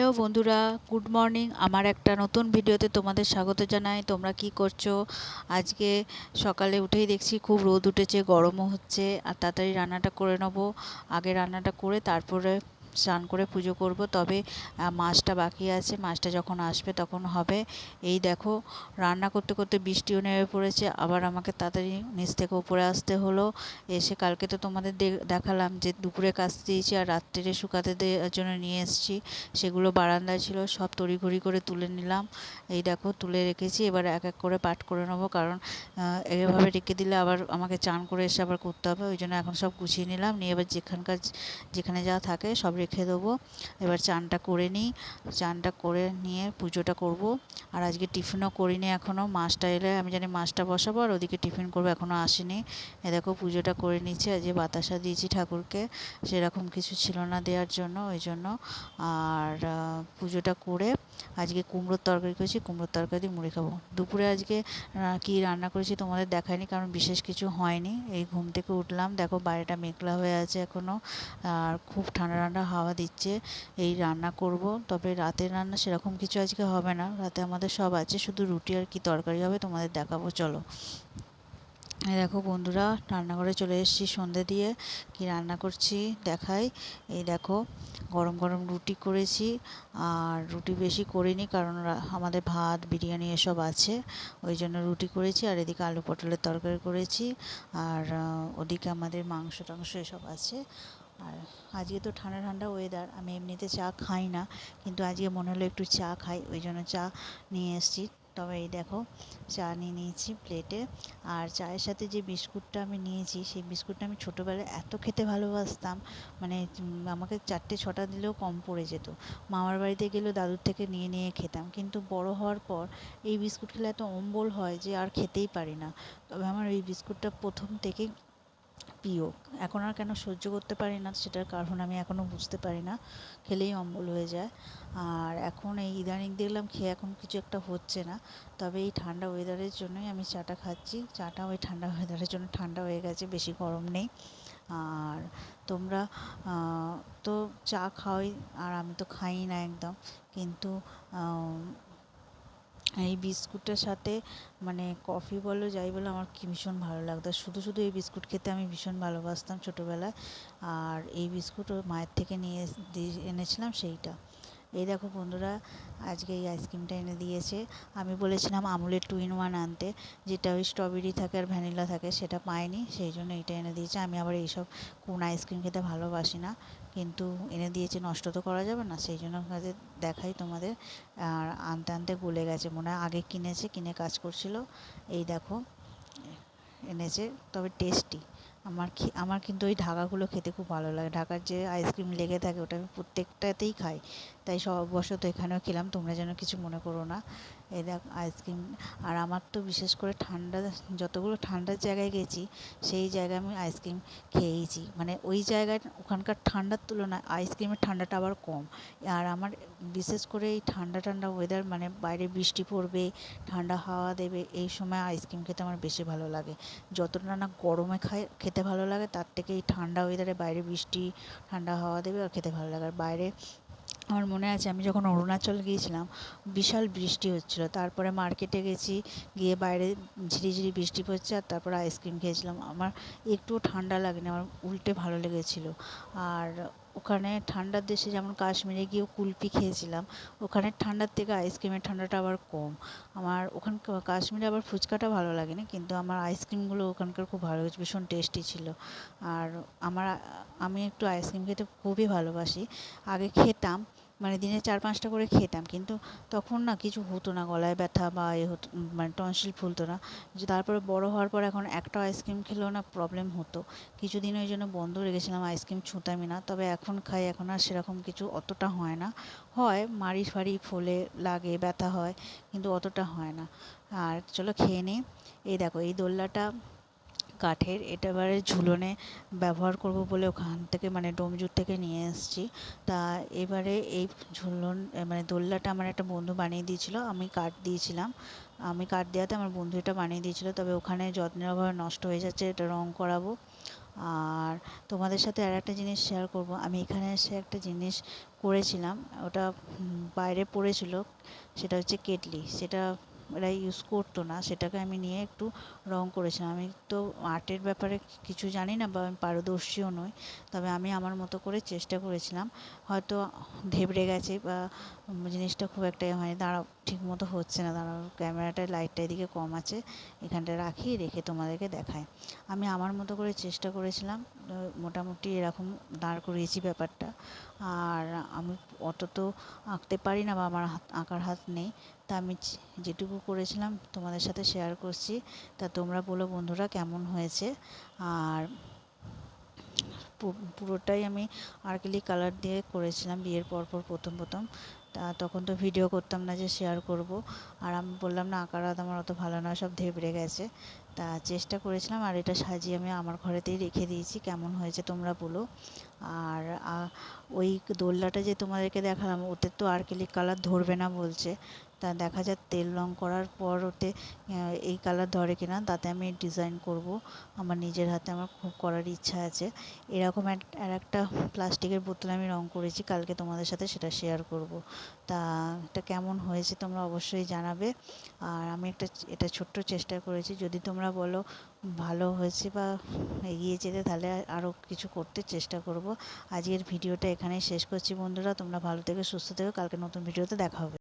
Hello বন্ধুরা, good morning. আমার একটা নতুন ভিডিওতে তোমাদের স্বাগত জানাই। তোমরা কি করছ? আজকে সকালে উঠেই দেখছি খুব রোদ উঠেছে, গরমও হচ্ছে, আর তাড়াতাড়ি রান্নাটা করে নেব। আগে রান্নাটা করে তারপরে স্নান করে পুজো করব। তবে মাছটা বাকি আছে। মাছটা যখন আসবে তখন হবে। এই দেখো, রান্না করতে করতে বৃষ্টিও নেমে পড়েছে। আবার আমাকে তাড়াতাড়ি নিচ থেকে উপরে আসতে হলো। এসে কালকে তো তোমাদের দেখালাম যে দুপুরে কাজ দিয়েছি আর রাত্রে শুকাতে দেওয়ার জন্য নিয়ে এসেছি। সেগুলো বারান্দায় ছিল, সব তড়িঘড়ি করে তুলে নিলাম। এই দেখো, তুলে রেখেছি। এবার এক এক করে পাঠ করে নেব। কারণ এভাবে রেখে দিলে আবার আমাকে চান করে এসে আবার করতে হবে। ওই জন্য এখন সব গুছিয়ে নিলাম। নিয়ে এবার যেখানকার, যেখানে যা থাকে সব রেখে দেবো। এবার চানটা করে নিই। চানটা করে নিয়ে পুজোটা করব। আর আজকে টিফিনও করিনি এখনও মাছটা এলে আমি জানি মাছটা বসাবো, আর ওদিকে টিফিন করব এখনও আসেনি। এ দেখো, পুজোটা করে নিচ্ছে আজকে বাতাসা দিয়েছি ঠাকুরকে, সেরকম কিছু ছিল না দেওয়ার জন্য, ওই জন্য। আর পুজোটা করে আজকে কুমড়োর তরকারি করেছি। কুমড়োর তরকারি দিয়ে মুড়ি খাব। দুপুরে আজকে কি রান্না করেছি তোমাদের দেখায়নি, কারণ বিশেষ কিছু হয়নি। এই ঘুম থেকে উঠলাম। দেখো বাইরেটা মেঘলা হয়ে আছে এখনও আর খুব ঠান্ডা ঠান্ডা হাওয়া দিচ্ছে, এই রান্না করব। তবে রাতের রান্না সেরকম কিছু আজকে হবে না। রাতে আমাদের সব আছে, শুধু রুটি আর কি তরকারি হবে, তোমাদের দেখাবো, চলো। এই দেখো বন্ধুরা, রান্নাঘরে চলে এসেছি সন্ধে দিয়ে। কি রান্না করছি দেখাই। এই দেখো, গরম গরম রুটি করেছি। আর রুটি বেশি করিনি, কারণ আমাদের ভাত, বিরিয়ানি এসব আছে। ওই জন্য রুটি করেছি, আর এদিকে আলু পটলের তরকারি করেছি। আর ওদিকে আমাদের মাংস টাংস এসব আছে। আর আজকে তো ঠান্ডা ঠান্ডা ওয়েদার আমি এমনিতে চা খাই না, কিন্তু আজকে মনে হলো একটু চা খাই, ওই জন্য চা নিয়ে এসেছি। তবে এই দেখো, চা নিয়ে নিয়েছি প্লেটে আর চায়ের সাথে যে বিস্কুটটা আমি নিয়েছি, সেই বিস্কুটটা আমি ছোটোবেলায় এত খেতে ভালোবাসতাম মানে আমাকে চারটে ছটা দিলেও কম পড়ে যেত। মামার বাড়িতে গেলেও দাদুর থেকে নিয়ে নিয়ে খেতাম, কিন্তু বড় হওয়ার পর এই বিস্কুট খেলে এত অম্বল হয় যে আর খেতেই পারি না। তবে আমার এই বিস্কুটটা প্রথম থেকেই প্রিয়। এখন আর কেন সহ্য করতে পারি না সেটার কারণ আমি এখনও বুঝতে পারি না। খেলেই অম্বল হয়ে যায়। আর এখন এই ইদানিং দেখলাম খেয়ে এখন কিছু একটা হচ্ছে না। তবে এই ঠান্ডা ওয়েদারের জন্যই আমি চাটা খাচ্ছি। চাটা ওই ঠান্ডা ওয়েদারের জন্য ঠান্ডা হয়ে গেছে, বেশি গরম নেই। আর তোমরা তো চা খাওয়াই আর আমি তো খাই না একদম। কিন্তু এই বিস্কুটের সাথে মানে কফি বলো, যাই বলো, আমার কি ভীষণ ভালো লাগতো। শুধু শুধু এই বিস্কুট খেতে আমি ভীষণ ভালোবাসতাম ছোটোবেলায়। আর এই বিস্কুট মায়ের থেকে নিয়ে এনেছিলাম সেইটা। এই দেখো বন্ধুরা, আজকে এই আইসক্রিমটা এনে দিয়েছে। আমি বলেছিলাম আমুলের টু ইন ওয়ান আনতে, যেটা ওই স্ট্রবেরি থাকে আর ভ্যানিলা থাকে, সেটা পাইনি, সেই জন্য এটা এনে দিয়েছে। আমি আবার এইসব কোন আইসক্রিম খেতে ভালোবাসি না। কিন্তু এনে দিয়েছে, নষ্ট তো করা যাবে না, সেই জন্য কাজে দেখাই তোমাদের। আর আনতে আনতে গলে গেছে, মনে হয় আগে কিনেছে, কিনে কাজ করছিল। এই দেখো, এনেছে, তবে টেস্টি আমার আমার কিন্তু ওই ঢাকাগুলো খেতে খুব ভালো লাগে। ঢাকার যে আইসক্রিম লেগে থাকে, ওটা আমি প্রত্যেকটাতেই খাই। তাই সববশত এখানেও খেলাম, তোমরা যেন কিছু মনে করো না। এই দেখ, আইসক্রিম, আর আমার তো বিশেষ করে ঠান্ডা, যতগুলো ঠান্ডার জায়গায় গেছি, সেই জায়গায় আমি আইসক্রিম খেয়েইছি মানে ওই জায়গায় ওখানকার ঠান্ডার তুলনায় আইসক্রিমের ঠান্ডাটা আবার কম। আর আমার বিশেষ করে এই ঠান্ডা ঠান্ডা ওয়েদার মানে বাইরে বৃষ্টি পড়বে, ঠান্ডা হাওয়া দেবে, এই সময় আইসক্রিম খেতে আমার বেশি ভালো লাগে। যতটা না গরমে খাই খেতে ভালো লাগে, তার থেকে এই ঠান্ডা ওয়েদারে বাইরে বৃষ্টি, ঠান্ডা হাওয়া দেবে, আর খেতে ভালো লাগে। আর বাইরে আমার মনে আছে, আমি যখন অরুণাচল গিয়েছিলাম, বিশাল বৃষ্টি হচ্ছিল। তারপরে মার্কেটে গেছি, গিয়ে বাইরে ঝিরিঝিরি বৃষ্টি পড়ছে আর তারপরে আইসক্রিম খেয়েছিলাম। আমার একটুও ঠান্ডা লাগেনি, আমার উল্টে ভালো লেগেছিলো। আর ওখানে ঠান্ডার দেশে যেমন কাশ্মীরে গিয়েও কুলফি খেয়েছিলাম, ওখানে ঠান্ডার থেকে আইসক্রিমের ঠান্ডাটা আবার কম। আমার ওখান কাশ্মীরে আবার ফুচকাটা ভালো লাগেনি, কিন্তু আমার আইসক্রিমগুলো ওখানকার খুব ভালো ভীষণ টেস্টি ছিল। আর আমার, আমি একটু আইসক্রিম খেতে খুবই ভালোবাসি। আগে খেতাম মানে দিনে চার পাঁচটা করে খেতাম। কিন্তু তখন না কিছু হতো না, গলায় ব্যথা বা এ হতো মানে টনসিল ফুলতো না। যে তারপরে বড় হওয়ার পর এখন একটা আইসক্রিম খেলেও না প্রবলেম হতো। কিছুদিন ওই জন্য বন্ধ রেখেছিলাম, আইসক্রিম ছুঁতামই না। তবে এখন খাই, এখন আর সেরকম কিছু অতটা হয় না। হয়, মাড়ি ফাড়ি ফোলে লাগে, ব্যথা হয়, কিন্তু অতটা হয় না। আর চলো খেয়ে নিই। এই দেখো, এই দোল্লাটা কাঠের, এটা এবারে ঝুলনে ব্যবহার করব বলে ওখান থেকে মানে ডোমজুর থেকে নিয়ে এসেছি। তা এবারে এই ঝুলন মানে দোলনাটা আমার একটা বন্ধু বানিয়ে দিয়েছিল, আমি কাঠ দিয়েছিলাম। আমি কাঠ দেওয়াতে আমার বন্ধু এটা বানিয়ে দিয়েছিল, তবে ওখানে যত্নের অভাবে নষ্ট হয়ে যাচ্ছে, এটা রং করাবো। আর তোমাদের সাথে আর একটা জিনিস শেয়ার করব, আমি এখানে এসে একটা জিনিস করেছিলাম, ওটা বাইরে পড়েছিল, সেটা হচ্ছে কেটলি, সেটা এরা ইউজ করতো না, সেটাকে আমি নিয়ে একটু রং করেছিলাম। আমি তো আর্টের ব্যাপারে কিছু জানি না বা আমি পারদর্শীও নই, তবে আমি আমার মতো করে চেষ্টা করেছিলাম। হয়তো ধেবড়ে গেছে বা জিনিসটা খুব একটা হয়নি। দাঁড়াও। ঠিক মতো হচ্ছে না। দাঁড়াও, ক্যামেরাটায় লাইটটা এদিকে কম আছে এখানটা রাখি, রেখে তোমাদেরকে দেখাই। আমি আমার মতো করে চেষ্টা করেছিলাম মোটামুটি এরকম দাঁড় করিয়েছি ব্যাপারটা। আর আমি অত তো আঁকতে পারি না বা আমার হাত, আঁকার হাত নেই। তা আমি যেটুকু করেছিলাম তোমাদের সাথে শেয়ার করছি। তা তোমরা বলো বন্ধুরা কেমন হয়েছে? আর পুরোটাই আমি আর্কেলি কালার দিয়ে করেছিলাম, বিয়ের পর পর প্রথম প্রথম। তা তখন তো ভিডিও করতাম না যে শেয়ার করব। আর আমি বললাম, না আঁকার আমার অত ভালো না, সব ধেবড়ে গেছে। তা চেষ্টা করেছিলাম, আর এটা সাজিয়ে আমি আমার ঘরেতেই রেখে দিয়েছি, কেমন হয়েছে তোমরা বলো। আর ওই দোলনাটা যে তোমাদেরকে দেখালাম, ওতে তো আর্কেলিক কালার ধরবে না বলছে। তা দেখা যাক, তেল রং করার পর ওতে এই কালার ধরে কিনা, তাতে আমি ডিজাইন করব। আমার নিজের হাতে আমার খুব করার ইচ্ছা আছে। এরকম আর একটা প্লাস্টিকের বোতলে আমি রং করেছি, কালকে তোমাদের সাথে সেটা শেয়ার করব। তা এটা কেমন হয়েছে তোমরা অবশ্যই জানাবে। আর আমি একটা এটা ছোট্ট চেষ্টা করেছি। যদি তোমরা বলো ভালো হয়েছে বা এগিয়ে যেতে, তাহলে আরও কিছু করতে চেষ্টা করব। আজকের ভিডিওটা এখানেই শেষ করছি বন্ধুরা। তোমরা ভালো থেকে, সুস্থ থেকো। কালকে নতুন ভিডিওতে দেখা হবে।